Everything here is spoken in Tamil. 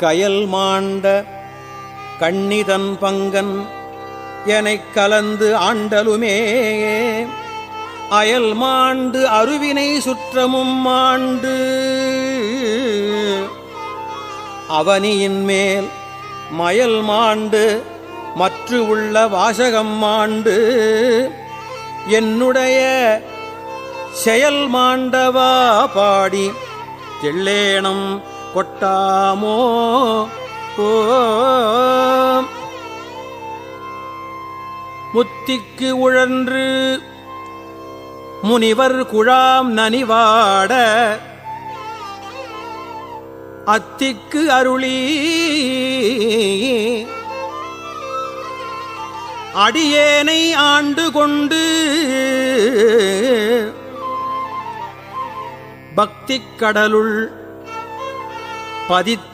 கயல் மாண்ட கண்ணிதன் பங்கன் எனக் கலந்து ஆண்டலுமே. அயல் மாண்டு அருவினை சுற்றமும் மாண்டு. அவனியின் மேல் மயல் மாண்டு மற்று உள்ள வாசகம் மாண்டு. என்னுடைய செயல் மாண்டவா பாடி. தெள்ளேனம் கொட்டாமோ? முத்திக்கு உழன்று முனிவர் குழாம் நனிவாட அத்திக்கு அருளி அடியேனை ஆண்டு கொண்டு பக்திக் கடலுள் பதித்த